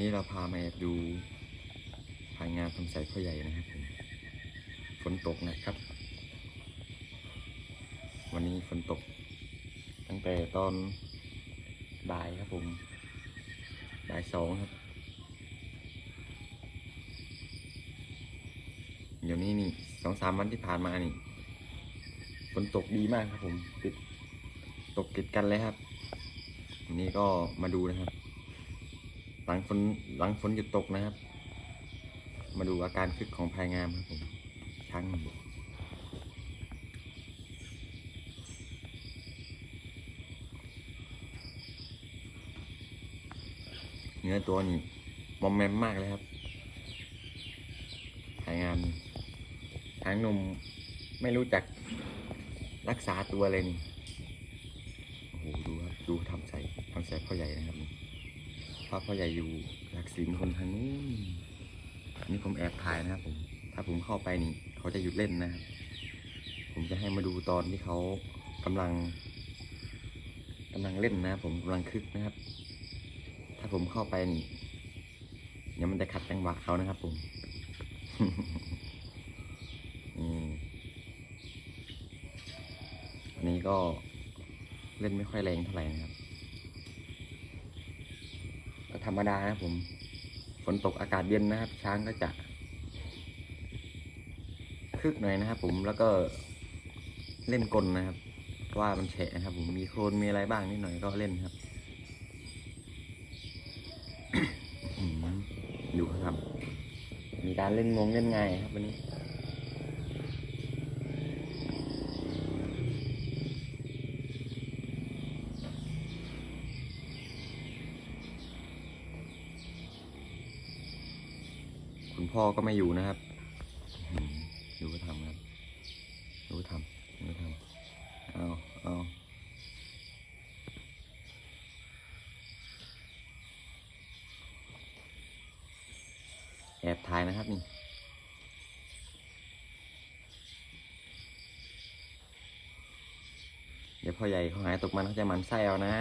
นี้เราพามาแอบดูภายงานทำใส่พ่อใหญ่นะครับผมฝนตกนะครับ วันนี้ฝนตก ตั้งแต่ตอนบ่ายครับผมบ่ายสองครับ เดี๋ยวนี้นี่สองสามวันที่ผ่านมานี่ฝนตกดีมากครับผมติดตกติดกันเลยครับ วันนี้ก็มาดูนะครับ หลังฝนหลังฝนหยุดตกนะครับ มาดูอาการคึกของภายงามครับผมช้างหนึ่งเนื้อตัวนี่มอมแมมมากเลยครับภายงามช้างหนมไม่รู้จักรักษาตัวเลยนี่โอ้โหดูครับ ดูทำใส่ทำใส่พ่อใหญ่นะครับ พ่อพ่อใหญ่อยู่หลักศิลคนทางนู้นอันนี่ผมแอบถ่ายนะครับผมถ้าผมเข้าไปนี่ เขาจะหยุดเล่นนะครับผมจะให้มาดูตอนที่เขากำลังกำลังเล่นนะครับผมกำลังคึกนะครับ ถ้าผมเข้าไปนี่เดี๋ยวมันจะขัดจังหวะเขานะครับ ผมอันนี้ก็เล่นไม่ค่อยแรงเท่าไหร่นะครับ ธรรมดานะครับผมฝนตกอากาศเย็นนะครับ ช้างก็จะคึกหน่อยนะครับ ผมแล้วก็เล่นกลนะครับเพราะว่ามันแฉะนะครับ ผมมีโคลนมีอะไรบ้างนิดหน่อยก็เล่นครับดูเขาทำมีการเล่นงงเล่นไงครับวันนี้ พ่อก็ไม่อยู่นะครับดูเขาทำครับดูเขาทำดูเขาทำเอาเอาแอบถ่ายนะครับนี่เดี๋ยวพ่อใหญ่เขาหายตกมันเขาจะมันไส้เอานะ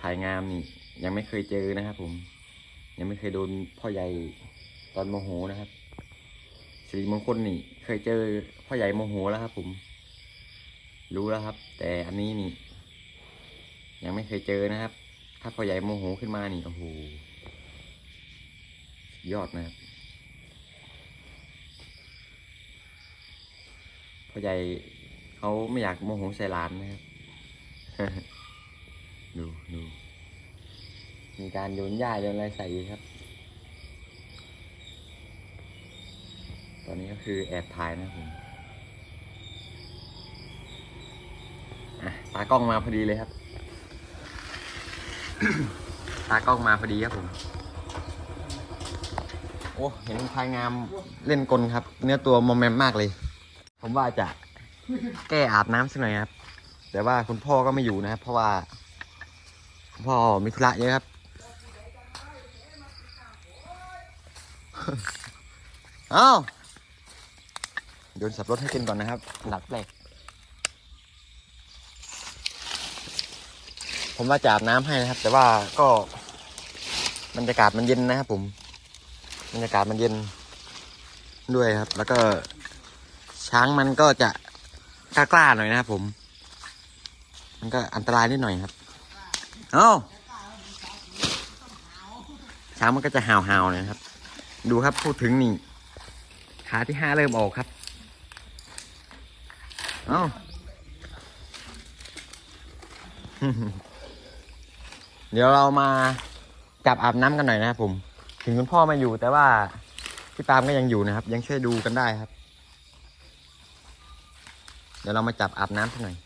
ถ่ายงามนี่ ยังไม่เคยเจอนะครับผม ยังไม่เคยโดนพ่อใหญ่ตอนโมโหนะครับสิริมงคลนี่เคยเจอพ่อใหญ่โมโหแล้วครับ ผม รู้แล้วครับ แต่อันนี้นี่ ยังไม่เคยเจอนะครับ ถ้าพ่อใหญ่โมโหขึ้นมานี่โอ้โหยอดนะครับพ่อใหญ่เขาไม่อยากโมโหใส่หลานนะครับ ดูดู มีการโยนหญ้าโยนอะไรใส่อีกครับ ตอนนี้ก็คือแอบถ่ายนะผมตากล้องมาพอดีเลยครับ ตากล้องมาพอดีครับผม โอ้เห็นพายงามเล่นกลครับ เนื้อตัวมอมแมมมากเลย ผมว่าจะแก้อาบน้ำสักหน่อยครับ แต่ว่าคุณพ่อก็ไม่อยู่นะครับ เพราะว่าคุณพ่อมีธุระเยอะครับ เอ้าโยนสับรถให้กินก่อนนะครับ หลักแรกผมว่าจะอาบน้ำให้นะครับ แต่ว่าก็บรรยากาศมันเย็นนะครับผมบรรยากาศมันเย็นด้วยครับ แล้วก็ช้างมันก็จะกล้าๆหน่อยนะครับผม มันก็อันตรายนิดหน่อยครับเอ้าช้างมันก็จะห่าวๆหน่อยนะครับ ดูครับพูดถึงนี่ขาที่ห้าเริ่มออกครับเอ้าเดี๋ยวเรามาจับอาบน้ำกันหน่อยนะครับผม ถึงคุณพ่อไม่อยู่แต่ว่าพี่ปามก็ยังอยู่นะครับ ยังช่วยดูกันได้ครับ เดี๋ยวเรามาจับอาบน้ำสักหน่อย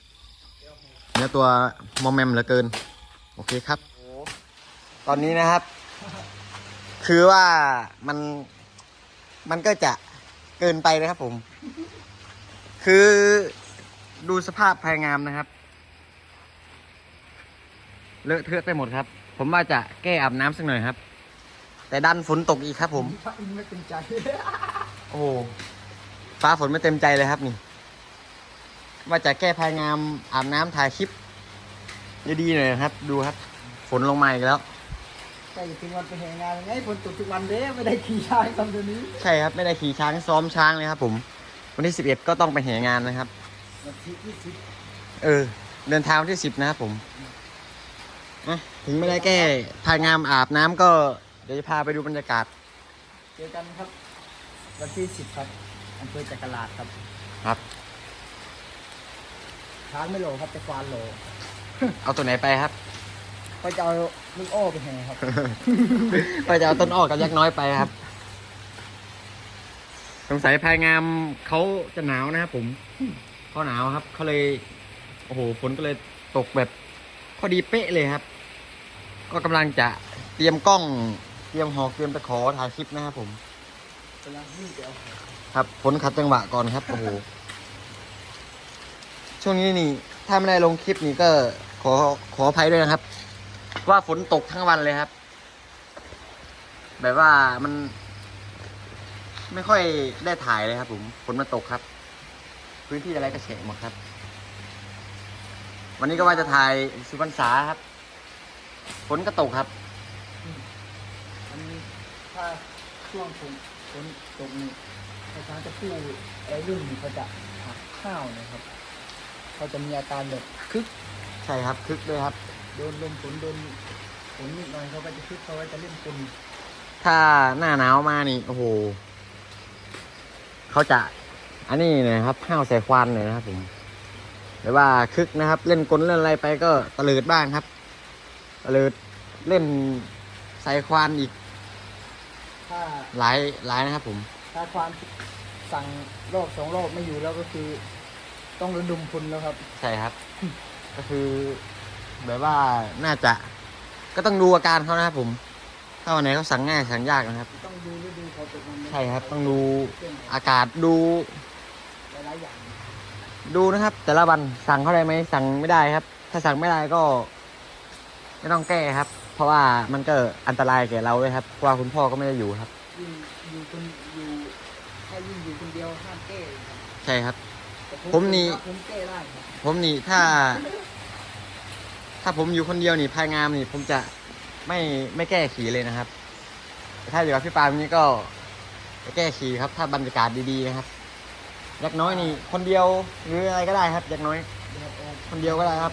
เนื้อตัวมอมแมมเหลือเกิน โอเคครับ ตอนนี้นะครับ คือว่ามันมันก็จะเกินไปนะครับผม คือดูสภาพภายงามนะครับ เลอะเทอะไปหมดครับ ผมว่าจะแก้อาบน้ำสักหน่อยครับ แต่ดันฝนตกอีกครับ ผมพระอินทร์ไม่เป็นใจ โอ้ฟ้าฝนไม่เต็มใจเลยครับนี่ ว่าจะแก้ภายงามอาบน้ำถ่ายคลิปดีๆหน่อยนะครับ ดูครับ ฝนลงมาอีกแล้ว ใกล้ถึงวันไปแห่งานยังไงฝนตกทุกวันเด้ไม่ได้ขี่ช้างทำตัวนี้ใช่ครับไม่ได้ขี่ช้างซ้อมช้างเลยครับผม วันที่ 11 ก็ต้องไปแห่งานนะครับ วันที่ยี่สิบเออ เดินทางวันที่ 10 นะครับผมอะถึงไม่ได้แก้พายงามอาบน้ำก็เดี๋ยวจะพาไปดูบรรยากาศเจอกันครับ วันที่สิบครับอำเภอจักราชครับครับ ช้างไม่โหลครับแต่ควานโหลเอาตัวไหนไปครับ ก็จะเอา ลูกโอ้ไปแห่ครับ ก็จะเอาต้นอ้อกับยักษ์น้อยไปครับ สงสัยพายงามเขาจะหนาวนะครับผมเขาหนาวครับเขาเลย โอ้โหฝนก็เลยตกแบบพอดีเป๊ะเลยครับ ก็กำลังจะเตรียมกล้อง เตรียมหอกเตรียมตะขอถ่ายคลิปนะครับผมกำลังวิ่งไปเอาครับฝนขัดจังหวะก่อนครับโอ้โหช่วงนี้นี่ ถ้าไม่ได้ลงคลิปนี่ก็ขอขออภัยด้วยนะครับ ว่าฝนตกทั้งวันเลยครับ แบบว่ามัน ไม่ค่อยได้ถ่ายเลยครับ ผมฝนมันตกครับ พื้นที่อะไรก็แฉะหมดครับ วันนี้ก็ว่าจะถ่ายสุพรรษาครับฝนก็ตกครับอันนี้ถ้าช่วงฝนฝนตกนี่ถ้าช้างจะพูดอะไรรุ่นนี่เขาจะหักข้าวนะครับเขาจะมีอาการแบบคึกใช่ครับคึกด้วยครับโดนลมฝนโดนฝนนิดหน่อยเขาก็จะคึกเขาก็จะเล่นกลถ้าหน้าหนาวมานี่ โอ้โหเขาจะ อันนี้เนะครับห้าวใส่ควันเลยนะครับ ผมหรือว่าคึกนะครับ เล่นกลเล่นอะไรไปก็ตะเลิดบ้างครับตะเลิดเล่นใส่ควันอีกถ้าหลายหลายนะครับ ผม ถ้าความสั่งรอบสองรอบไม่อยู่แล้วก็คือ ต้องระดมพลแล้วครับ ใช่ครับ ก็คือ แบบว่าน่าจะ ก็ต้องดูอาการเขานะครับผม ถ้าวันไหนเขาสั่งง่ายสั่งยากนะครับ ต้องดูฤดูเขาตกมันนะใช่ครับ ต้องดูเครื่องอากาศดู หลายๆอย่างดูนะครับ แต่ละวันสั่งเขาได้ไหมสั่งไม่ได้ครับ ถ้าสั่งไม่ได้ก็ไม่ต้องแก้ครับ เพราะว่ามันก็อันตรายแก่เราด้วยครับเพราะว่าคุณพ่อก็ไม่ได้อยู่ครับ ยิ่งอยู่คนอยู่ถ้ายิ่งอยู่คนเดียวห้ามแก้เลยครับใช่ครับแต่ผมนี่ ผมแก้ได้ครับผมนี่ถ้า ถ้าผมอยู่คนเดียวนี่พายงามนี่ ผมจะไม่ไม่แก้ขี่เลยนะครับแต่ถ้าอยู่กับพี่ปาล์มนี่ก็จะแก้ขี่ครับ ถ้าบรรยากาศดีๆนะครับยักษ์น้อยนี่ คนเดียวหรืออะไรก็ได้ครับยักษ์น้อยเดี๋ยวออกคนเดียวก็ได้ครับ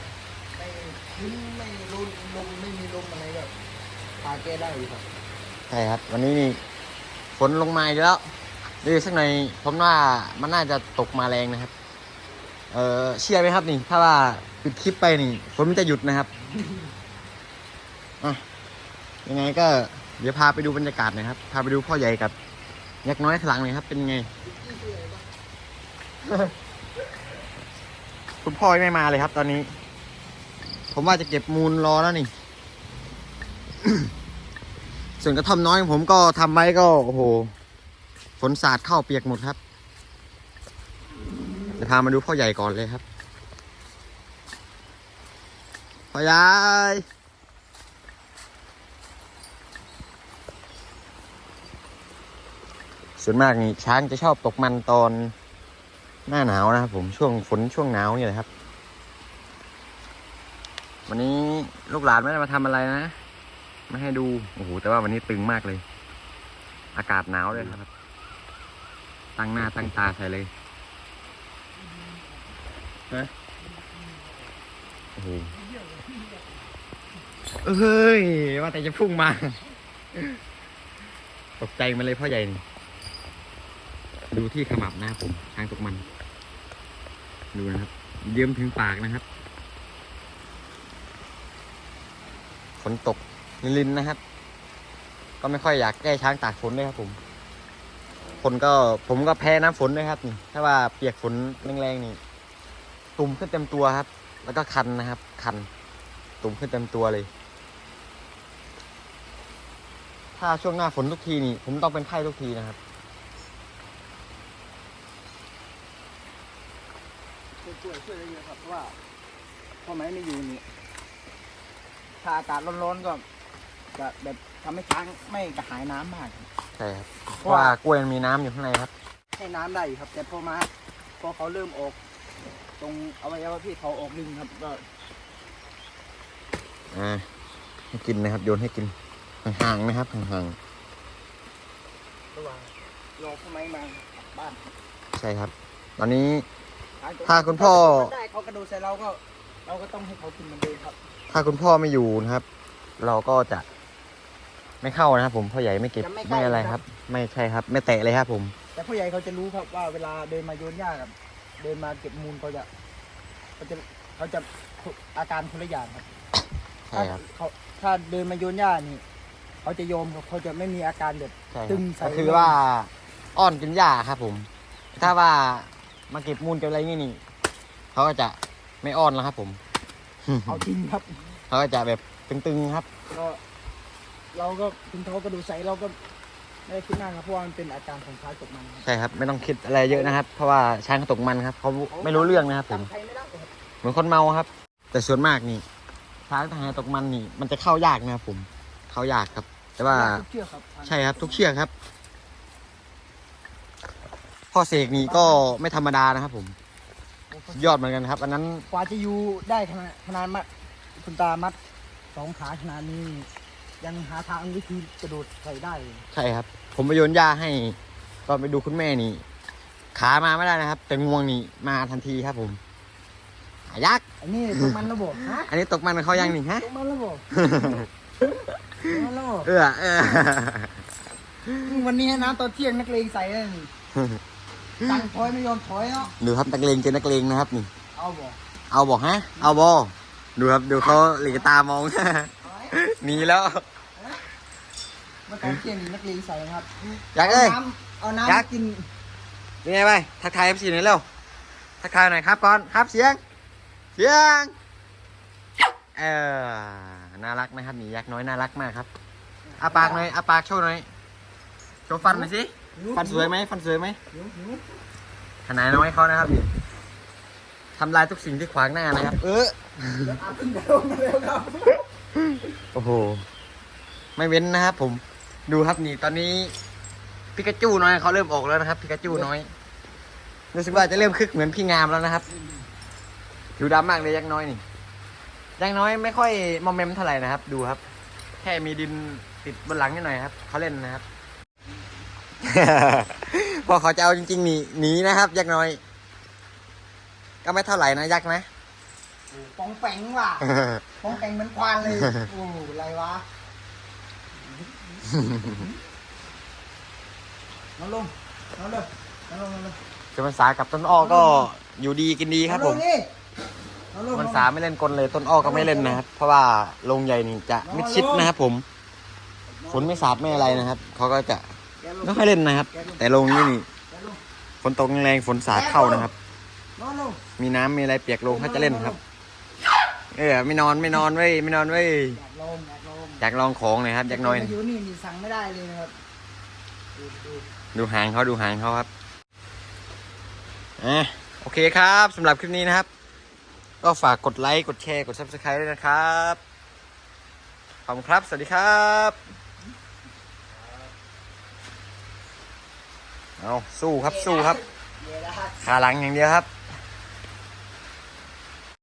ไม่พื้นไม่รุนลมไม่มีลมอะไรก็พาแก้ได้อยู่ครับใช่ครับ วันนี้นี่ฝนลงมาอีกแล้วดีสักหน่อยผมว่ามันน่าจะตกมาแรงนะครับ เออเชื่อไหมครับนี่ ถ้าว่าปิดคลิปไปนี่ฝนมันจะหยุดนะครับอะยังไงก็ เดี๋ยวพาไปดูบรรยากาศหน่อยครับ พาไปดูพ่อใหญ่กับยักษ์น้อยขลังหน่อยครับ เป็นไง คุณพ่อยังไม่มาเลยครับ ตอนนี้ ผมว่าจะเก็บมูลรอแล้วนี่ ส่วนกระท่อมน้อยของผมก็ทำไว้ก็โอ้โหฝนสาดเข้าเปียกหมดครับ เดี๋ยวพามาดูพ่อใหญ่ก่อนเลยครับ พ่อใหญ่ส่วนมากนี่ช้างจะชอบตกมันตอนหน้าหนาวนะครับผมช่วงฝนช่วงหนาวนี่แหละครับ วันนี้ลูกหลานไม่ได้มาทำอะไรนะไม่ให้ดูโอ้โหแต่ว่าวันนี้ตึงมากเลย อากาศหนาวเลยครับ ตั้งหน้าตั้งตาใส่เลย ฮะโอ้โหเฮ้ย ว่าแต่จะพุ่งมา ตกใจมาเลยพ่อใหญ่นี่ดูที่ขมับนะครับผมช้างตกมัน ดูนะครับ เยิ้มถึงปากนะครับฝนตกลินๆนะครับ ก็ไม่ค่อยอยากแก้ช้างตากฝนเลยครับ ผมฝนก็ผมก็แพ้น้ำฝนด้วยครับนี่ถ้าว่าเปียกฝนแรงๆนี่ ตุ่มขึ้นเต็มตัวครับ แล้วก็คันนะครับ คัน ตุ่มขึ้นเต็มตัวเลย ถ้าช่วงหน้าฝนทุกทีนี่ ผมต้องเป็นไข้ทุกทีนะครับช่วยช่วยช่วยได้เยอะครับเพราะว่าพ่อไม้ไม่อยู่นี่ถ้าอากาศร้อนๆก็จะแบบทำให้ช้างไม่กระหายน้ำมากครับใช่ครับเพราะว่ากล้วยมันมีน้ำอยู่ข้างในครับ ให้น้ำได้อยู่ครับ แต่พอมาพอเขาเริ่มออก ตรงอวัยวะเพศเขาออกลึงครับก็อ่าให้กินนะครับ โยนให้กินห่างๆนะครับห่างระหว่างรอพ่อไม้มากลับบ้านๆใช่ครับ ตอนนี้ ถ้าคุณพ่อ ได้เขากระโดดใส่เราก็เราก็ต้องให้เขากินเหมันเดิมครับถ้าคุณพ่อไม่อยู่นะครับ เราก็จะไม่เข้านะครับ ผมพ่อใหญ่ไม่เก็บไม่อะไรครับ ไม่ใช่ครับ ไม่แตะเลยครับผม แต่ผู้ใหญ่เขาจะรู้ครับว่าเวลาเดินมาโยนหญ้ากับ เดินมาเก็บมูลเขาจะเขาจะเขาจะอาการคนละอย่างครับใช่ครับ ถ้าเขาถ้าเดินมาโยนหญ้านี่ เขาจะโยมครับเขาจะไม่มีอาการแบบใช่คตึรับงใส่ก็คือว่าอ้อนกินหญ้าครับผม ถ้าว่ามาเก็บมูลเก็บอะไรนี่นี่เขาก็จะไม่อ้อนแล้วครับผม เอาจริงครับ เขาก็จะแบบตึงๆครับ ก็ เราก็ถึงเขากระดูกใสเราก็ ไม่ได้คิดมากครับเพราะว่ามันเป็นอาการของช้างตกมันครับใช่ครับ ไม่ต้องคิดอะไรเยอะนะครับ เพราะว่าช้างเขาตกมันครับเขาไม่รู้เรื่องนะครับผมจำใครไม่ได้ครับเหมือนคนเมาครับ แต่ส่วนมากนี่ช้างทหารตกมันนี่ มันจะเข้ายากนะครับผม เข้ายากครับ แต่ว่า ทุกเชือกครับใช่ครับ ทุกเชือกครับ พ่อเสกนี่ก็ไม่ธรรมดานะครับผมสุดยอดเหมือนกันครับ อันนั้นกว่าจะอยู่ได้ขนาดขนาดมัดคุณตามัดสองขาขนาดนี้ ยังหาทางวิธีกระโดดใส่ได้เลยใช่ครับ ผมไปโยนหญ้าให้ตอนไปดูคุณแม่นี่ ขามาไม่ได้นะครับ แต่งวงนี่มาทันทีครับผมหายักษ์อันนี้ตกมันระบบฮะอันนี้ตกมันกับเขายังนี่ฮะตกมันระบบตกมันระบบเออเออวันนี้นะตอนเที่ยงนักเลงใส่เลยนี่ตั้งถอยไม่ยอมถอยเนาะดูครับนักเลงเจอนักเลงนะครับนี่ เอาบ่เอาบอกฮะ เอาบอดูครับดูเขาหลีกตามอง ถอยหนีแล้ว เมื่อตอนเที่ยงนี่นักเลงใส่นะครับยักษ์เอ้ยน้ำเอาน้ำยักษ์กินเป็นไงไปทักทายเอฟซีหน่อยเร็วทักทายหน่อยครับก่อนครับเสียง เสียงเออน่ารักนะครับหมียักษ์น้อยน่ารักมากครับอาปากหน่อยอาปากโชว์หน่อยโชว์ฟันหน่อยสิฟันสวยไหมฟันสวยไหมหิวหิวขนาดน้อยเขานะครับนี่ทำลายทุกสิ่งที่ขวางหน้านะครับ เออเดี๋ยวอาบขึ้นเร็วมาเร็วครับ โอ้โห ไม่เว้นนะครับผม ดูครับนี่ตอนนี้พิกาจูน้อยเขาเริ่มออกแล้วนะครับพิกาจูน้อย รู้สึกว่าจะเริ่มคึกเหมือนพี่งามแล้วนะครับ ดูดำมากเลยยักษ์น้อยนี่ ยักษ์น้อยไม่ค่อยมอมแมมเท่าไหร่นะครับ ดูครับ แค่มีดินติดบนหลังนิดหน่อยครับเขาเล่นนะครับ พอเขาจะเอาจริงๆหนีหนีนะครับ ยักษ์น้อย ก็ไม่เท่าไหร่นะยักษ์นะโอ้ ปองแปงว่ะปองแปงเหมือนควานเลย โอ้อะไรวะน้องลงน้องลงน้องลงน้องลงส่วนภาษากับต้นอ้อก็อยู่ดีกินดีครับผมน้องลงนี่น้องลงมันสาไม่เล่นกลเลยต้นอ้อก็ไม่เล่นนะครับเพราะว่าโรงใหญ่นี่จะมิดชิดนะครับผมฝนไม่สาดไม่อะไรนะครับเขาก็จะแกลงไม่ค่อยเล่นนะครับ แต่โรงนี้นี่แกลงฝนตกแรงๆฝนสาดเข้านะครับน้องลงมีน้ำมีอะไรเปียกโรงเขาจะเล่นครับ เออไม่นอนไม่นอนเว้ยไม่นอนเว้ยอยากลงอยากลงอยากลองของหน่อยครับอยากน้อยมาอยู่นี่นี่สั่งไม่ได้เลยนะครับดูดูดูหางเขาดูหางเขาครับอะโอเคครับสำหรับคลิปนี้นะครับ ก็ฝากกดไลค์กดแชร์กด subscribe ด้วยนะครับขอบคุณครับ สวัสดีครับเอาสู้ครับสู้ครับเดี๋ยวนะขาหลังอย่างเดียวครับ